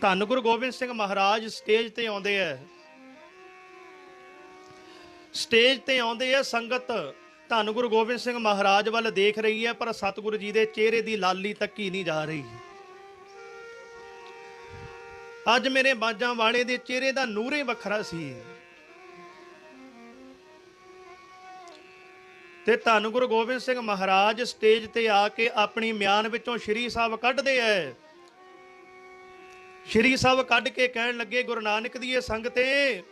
ਧੰਨ ਗੁਰੂ ਗੋਬਿੰਦ ਸਿੰਘ ਮਹਾਰਾਜ ਸਟੇਜ ਤੇ ਆਉਂਦੇ ਐ। ਸਟੇਜ ਤੇ ਆਉਂਦੇ ਐ ਸੰਗਤ। ਧੰਨ ਗੁਰੂ ਗੋਬਿੰਦ ਸਿੰਘ ਮਹਾਰਾਜ ਵੱਲ ਦੇਖ ਰਹੀ ਹੈ ਪਰ ਸਤਿਗੁਰੂ ਜੀ ਦੇ ਚਿਹਰੇ ਦੀ ਲਾਲੀ ਤੱਕੀ ਨਹੀਂ ਜਾ ਰਹੀ। ਅੱਜ ਮੇਰੇ ਬਾਜਾਂ ਵਾਲੇ ਦੇ ਚਿਹਰੇ ਦਾ ਨੂਰੇ ਵੱਖਰਾ ਸੀ। ਤੇ ਧੰਨ ਗੁਰੂ ਗੋਬਿੰਦ ਸਿੰਘ ਮਹਾਰਾਜ ਸਟੇਜ ਤੇ ਆ ਕੇ ਆਪਣੀ ਮਿਆਨ ਵਿੱਚੋਂ ਸ਼੍ਰੀ ਸਾਹਿਬ ਕੱਢਦੇ ਐ। ਸ਼੍ਰੀ ਸਾਹਿਬ ਕੱਢ ਕੇ ਕਹਿਣ ਲੱਗੇ ਗੁਰੂ ਨਾਨਕ ਦੀ ਇਹ ਸੰਗਤੇ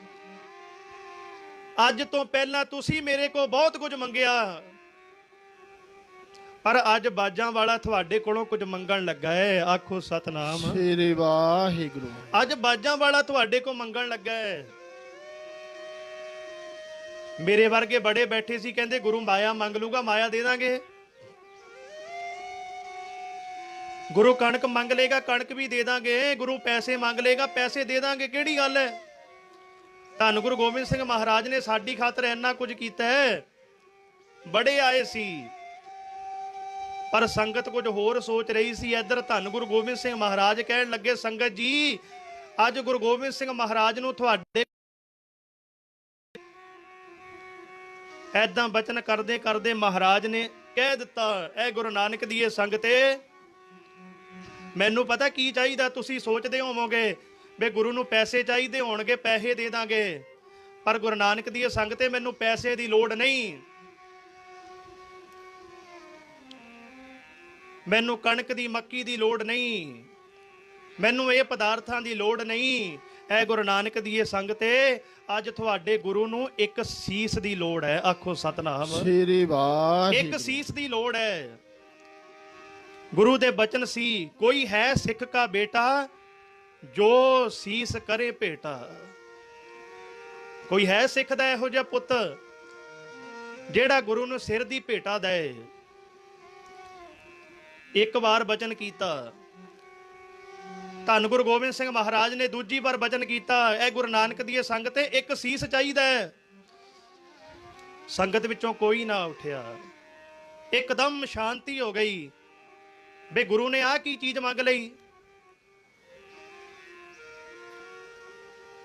ਅੱਜ ਤੋਂ ਪਹਿਲਾਂ ਤੁਸੀਂ ਮੇਰੇ ਕੋਲ ਬਹੁਤ ਕੁਝ ਮੰਗਿਆ। ਪਰ ਅੱਜ ਬਾਜਾਂ ਵਾਲਾ ਤੁਹਾਡੇ ਕੋਲੋਂ ਕੁਝ ਮੰਗਣ ਲੱਗਾ ਹੈ ਆਖੋ ਸਤਨਾਮ। ਸ੍ਰੀ ਵਾਹਿਗੁਰੂ। ਅੱਜ ਬਾਜਾਂ ਵਾਲਾ ਤੁਹਾਡੇ ਕੋਲ ਮੰਗਣ ਲੱਗਾ ਹੈ ਮੇਰੇ ਵਰਗੇ ਬੜੇ ਬੈਠੇ ਸੀ ਕਹਿੰਦੇ ਗੁਰੂ ਮਾਇਆ ਮੰਗ ਲੂਗਾ ਮਾਇਆ ਦੇ ਦਾਂਗੇ। ਗੁਰੂ ਕਣਕ ਮੰਗ ਲੇਗਾ, ਕਣਕ ਵੀ ਦੇ ਦਾਂਗੇ, ਗੁਰੂ ਪੈਸੇ ਮੰਗ ਲੇਗਾ, ਪੈਸੇ ਦੇ ਦਾਂਗੇ, ਕਿਹੜੀ ਗੱਲ ਹੈ? ਧੰਨ ਗੁਰੂ ਗੋਬਿੰਦ ਸਿੰਘ ਮਹਾਰਾਜ ਨੇ ਸਾਡੀ ਖਾਤਰ ਇੰਨਾ ਕੁਝ ਕੀਤਾ ਹੈ। ਬੜੇ ਆਏ ਸੀ, ਪਰ ਸੰਗਤ ਕੁਝ ਹੋਰ ਸੋਚ ਰਹੀ ਸੀ। ਇੱਧਰ ਧੰਨ ਗੁਰੂ ਗੋਬਿੰਦ ਸਿੰਘ ਮਹਾਰਾਜ ਕਹਿਣ ਲੱਗੇ, ਸੰਗਤ ਜੀ, ਅੱਜ ਗੁਰੂ ਗੋਬਿੰਦ ਸਿੰਘ ਮਹਾਰਾਜ ਨੂੰ ਤੁਹਾਡੇ ਐਦਾਂ ਬਚਨ ਕਰਦੇ ਕਰਦੇ ਮਹਾਰਾਜ ਨੇ ਕਹਿ ਦਿੱਤਾ, ਐ ਗੁਰੂ ਨਾਨਕ ਦੀ ਇਹ ਸੰਗਤੇ ਮੈਨੂੰ ਪਤਾ ਕੀ ਚਾਹੀਦਾ ਤੁਸੀਂ ਸੋਚਦੇ ਹੋਵੋਗੇ ਵੀ ਗੁਰੂ ਨੂੰ ਪੈਸੇ ਚਾਹੀਦੇ ਹੋਣਗੇ ਪੈਸੇ ਦੇ ਦਾਂਗੇ। ਪਰ ਗੁਰੂ ਨਾਨਕ ਦੀ ਸੰਗਤੇ ਮੈਨੂੰ ਪੈਸੇ ਦੀ ਲੋੜ ਨਹੀਂ। ਮੈਨੂੰ ਕਣਕ ਦੀ ਮੱਕੀ ਦੀ ਲੋੜ ਨਹੀਂ। ਮੈਨੂੰ ਇਹ ਪਦਾਰਥਾਂ ਦੀ ਲੋੜ ਨਹੀਂ। ਐ ਗੁਰੂ ਨਾਨਕ ਦੀ ਇਹ ਸੰਗਤੇ ਅੱਜ ਤੁਹਾਡੇ ਗੁਰੂ ਨੂੰ ਇੱਕ ਸੀਸ ਦੀ ਲੋੜ ਹੈ। ਆਖੋ ਸਤਨਾਮ। ਸ੍ਰੀ ਇੱਕ ਵਾਹਿਗੁਰੂ ਸੀਸ ਦੀ ਲੋੜ ਹੈ। ਗੁਰੂ ਦੇ ਬਚਨ ਸੀ, ਕੋਈ ਹੈ ਸਿੱਖ ਕਾ ਬੇਟਾ, ਜੋ ਸੀਸ ਕਰੇ ਭੇਟਾ। ਕੋਈ ਹੈ ਸਿੱਖ ਦਾ ਇਹੋ ਜਿਹਾ ਪੁੱਤ, ਜਿਹੜਾ ਗੁਰੂ ਨੂੰ ਸਿਰ ਦੀ ਭੇਟਾ ਦੇ ਇੱਕ ਵਾਰ ਬਚਨ ਕੀਤਾ। ਧੰਨ ਗੁਰੂ ਗੋਬਿੰਦ ਸਿੰਘ ਮਹਾਰਾਜ ਨੇ ਦੂਜੀ ਵਾਰ ਬਚਨ ਕੀਤਾ। ਇਹ ਗੁਰੂ ਨਾਨਕ ਦੀ ਸੰਗਤ ਤੇ ਇੱਕ ਸੀਸ ਚਾਹੀਦਾ ਹੈ। ਸੰਗਤ ਵਿੱਚੋਂ ਕੋਈ ਨਾ ਉੱਠਿਆ। ਇੱਕਦਮ ਸ਼ਾਂਤੀ ਹੋ ਗਈ। ਬੇ ਗੁਰੂ ਨੇ ਆਹ ਕੀ ਚੀਜ਼ ਮੰਗ ਲਈ?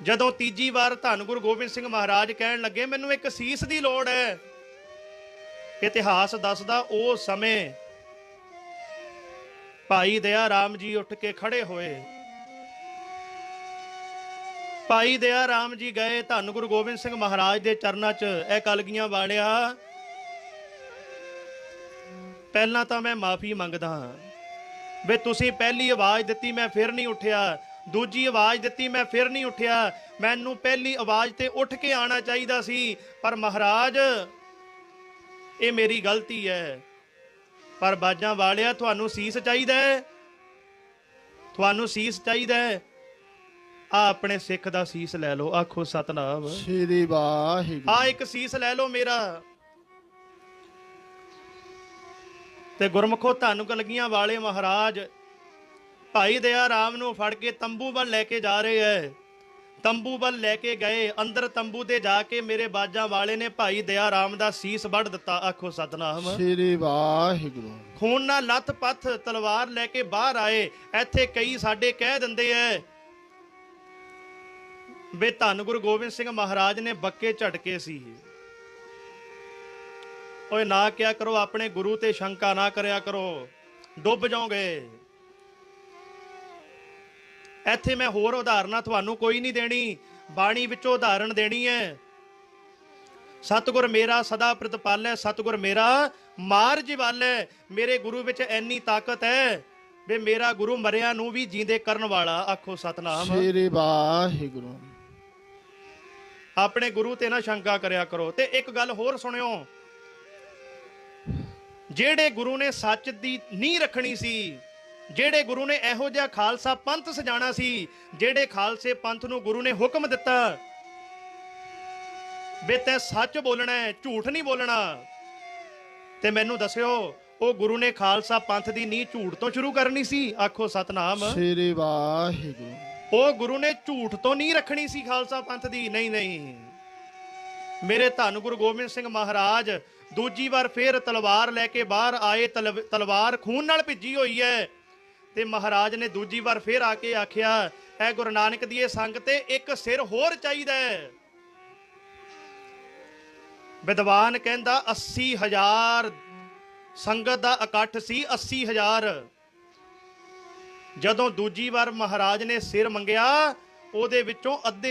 ਜਦੋਂ ਤੀਜੀ ਵਾਰ ਧੰਨ ਗੁਰੂ ਗੋਬਿੰਦ ਸਿੰਘ ਮਹਾਰਾਜ ਕਹਿਣ ਲੱਗੇ, ਮੈਨੂੰ ਇੱਕ ਸੀਸ ਦੀ ਲੋੜ ਹੈ। ਇਤਿਹਾਸ ਦੱਸਦਾ ਉਹ ਸਮੇਂ ਭਾਈ ਦਇਆ ਰਾਮ ਜੀ ਉੱਠ ਕੇ ਖੜੇ ਹੋਏ। ਭਾਈ ਦਇਆ ਰਾਮ ਜੀ ਗਏ ਧੰਨ ਗੁਰੂ ਗੋਬਿੰਦ ਸਿੰਘ ਮਹਾਰਾਜ ਦੇ ਚਰਨਾਂ 'ਚ। ਇਹ ਕਲਗੀਆਂ ਵਾਲਿਆ, ਪਹਿਲਾਂ ਤਾਂ ਮੈਂ ਮਾਫੀ ਮੰਗਦਾ ਹਾਂ। ਵੇ ਤੁਸੀਂ ਪਹਿਲੀ ਆਵਾਜ਼ ਦਿੱਤੀ ਮੈਂ ਫਿਰ ਨਹੀਂ ਉੱਠਿਆ। ਦੂਜੀ ਆਵਾਜ਼ ਦਿੱਤੀ ਮੈਂ ਫਿਰ ਨਹੀਂ ਉੱਠਿਆ। ਮੈਨੂੰ ਪਹਿਲੀ ਆਵਾਜ਼ ਤੇ ਉੱਠ ਕੇ ਆਣਾ ਚਾਹੀਦਾ ਸੀ। ਪਰ ਮਹਾਰਾਜ ਇਹ ਮੇਰੀ ਗਲਤੀ ਹੈ। ਪਰ ਬਾਜਾਂ ਵਾਲਿਆ ਤੁਹਾਨੂੰ ਸੀਸ ਚਾਹੀਦਾ ਹੈ। ਤੁਹਾਨੂੰ ਸੀਸ ਚਾਹੀਦਾ ਹੈ। ਆ ਆਪਣੇ ਸਿੱਖ ਦਾ ਸੀਸ ਲੈ ਲਓ। ਆਖੋ ਸਤਨਾਮ। ਸ੍ਰੀ ਵਾਹਿਗੁਰੂ। ਆ ਇੱਕ ਸੀਸ ਲੈ ਲਓ ਮੇਰਾ। ਤੇ ਗੁਰਮਖੋ ਧੰਨ ਕਲਗੀਆਂ ਵਾਲੇ ਮਹਾਰਾਜ। ਭਾਈ ਦਇਆ ਰਾਮ ਨੂੰ ਫੜ ਕੇ ਤੰਬੂ ਵੱਲ ਲੈ ਕੇ ਜਾ ਰਹੇ ਐ। ਤੰਬੂ ਵੱਲ ਲੈ ਕੇ ਗਏ ਅੰਦਰ ਤੰਬੂ ਦੇ ਜਾ ਕੇ ਮੇਰੇ ਬਾਜਾਂ ਵਾਲੇ ਨੇ ਭਾਈ ਦਇਆ ਰਾਮ ਦਾ ਸੀਸ ਵੱਢ ਦਿੱਤਾ। ਆਖੋ ਸਤਨਾਮ। ਸ੍ਰੀ ਵਾਹਿਗੁਰੂ। ਖੂਨ ਨਾਲ ਲੱਥ ਪੱਥ ਤਲਵਾਰ ਲੈ ਕੇ ਬਾਹਰ ਆਏ। ਇੱਥੇ ਕਈ ਸਾਡੇ ਕਹਿ ਦਿੰਦੇ ਐ। ਵੇ ਧੰਨ ਗੁਰੂ ਗੋਬਿੰਦ ਸਿੰਘ ਮਹਾਰਾਜ ਨੇ ਬੱਕੇ ਝਟਕੇ ਸੀ। ਓਏ ਨਾ ਕਿਆ ਕਰੋ ਆਪਣੇ ਗੁਰੂ ਤੇ ਸ਼ੰਕਾ ਨਾ ਕਰਿਆ ਕਰੋ। ਡੁੱਬ ਜਾਓਗੇ। ਇੱਥੇ ਮੈਂ ਹੋਰ ਉਦਾਹਰਨਾਂ ਤੁਹਾਨੂੰ ਕੋਈ ਨਹੀਂ ਦੇਣੀ ਬਾਣੀ ਵਿੱਚੋਂ ਉਦਾਹਰਣ ਦੇਣੀ ਹੈ। ਸਤਿਗੁਰ ਮੇਰਾ ਸਦਾ ਪ੍ਰਤਪਾਲੈ ਸਤਿਗੁਰ ਮੇਰਾ ਮਾਰ ਜਿਵਾਲੈ ਮੇਰੇ ਗੁਰੂ ਵਿੱਚ ਇੰਨੀ ਤਾਕਤ ਹੈ ਵੀ ਮੇਰਾ ਗੁਰੂ ਮਰਿਆ ਨੂੰ ਵੀ ਜੀਂਦੇ ਕਰਨ ਵਾਲਾ ਆਖੋ ਸਤਨਾਮ। ਸ੍ਰੀ ਵਾਹਿਗੁਰੂ। ਆਪਣੇ ਗੁਰੂ ਤੇ ਨਾ ਸ਼ੰਕਾ ਕਰਿਆ ਕਰੋ। ਤੇ ਇੱਕ ਗੱਲ ਹੋਰ ਸੁਣਿਓ ਜਿਹੜੇ ਗੁਰੂ ਨੇ ਸੱਚ ਦੀ ਨੀਂਹ ਰੱਖਣੀ ਸੀ ਜਿਹੜੇ ਗੁਰੂ ਨੇ ਇਹੋ ਜਿਹਾ ਖਾਲਸਾ ਪੰਥ ਸਜਾਣਾ ਸੀ ਜਿਹੜੇ ਖਾਲਸੇ ਪੰਥ ਨੂੰ ਗੁਰੂ ਨੇ ਹੁਕਮ ਦਿੱਤਾ ਵੀ ਤੈਂ ਸੱਚ ਬੋਲਣਾ ਹੈ ਝੂਠ ਨਹੀਂ ਬੋਲਣਾ। ਤੇ ਮੈਨੂੰ ਦੱਸਿਓ ਉਹ ਗੁਰੂ ਨੇ ਖਾਲਸਾ ਪੰਥ ਦੀ ਨੀਂਹ ਝੂਠ ਤੋਂ ਸ਼ੁਰੂ ਕਰਨੀ ਸੀ? ਆਖੋ ਸਤਨਾਮ। ਸ੍ਰੀ ਵਾਹਿਗੁਰੂ। ਉਹ ਗੁਰੂ ਨੇ ਝੂਠ ਤੋਂ ਨਹੀਂ ਰੱਖਣੀ ਸੀ ਖਾਲਸਾ ਪੰਥ ਦੀ? ਨਹੀਂ ਨਹੀਂ। ਮੇਰੇ ਧੰਨ ਗੁਰੂ ਗੋਬਿੰਦ ਸਿੰਘ ਮਹਾਰਾਜ ਦੂਜੀ ਵਾਰ ਫੇਰ ਤਲਵਾਰ ਲੈ ਕੇ ਬਾਹਰ ਆਏ, ਤਲਵ- ਤਲਵਾਰ ਖੂਨ ਨਾਲ ਭਿੱਜੀ ਹੋਈ ਹੈ। ਤੇ ਮਹਾਰਾਜ ਨੇ ਦੂਜੀ ਵਾਰ ਫੇਰ ਆ ਕੇ ਆਖਿਆ ਇਹ ਗੁਰੂ ਨਾਨਕ ਦੀ ਇਹ ਸੰਗ ਇੱਕ ਸਿਰ ਹੋਰ ਚਾਹੀਦਾ ਹੈ। ਵਿਦਵਾਨ ਕਹਿੰਦਾ 80000 ਸੰਗਤ ਦਾ ਇਕੱਠ ਸੀ 80000 ਜਦੋਂ ਦੂਜੀ ਵਾਰ ਮਹਾਰਾਜ ਨੇ ਸਿਰ ਮੰਗਿਆ, ਉਹਦੇ ਵਿੱਚੋਂ ਅੱਧੇ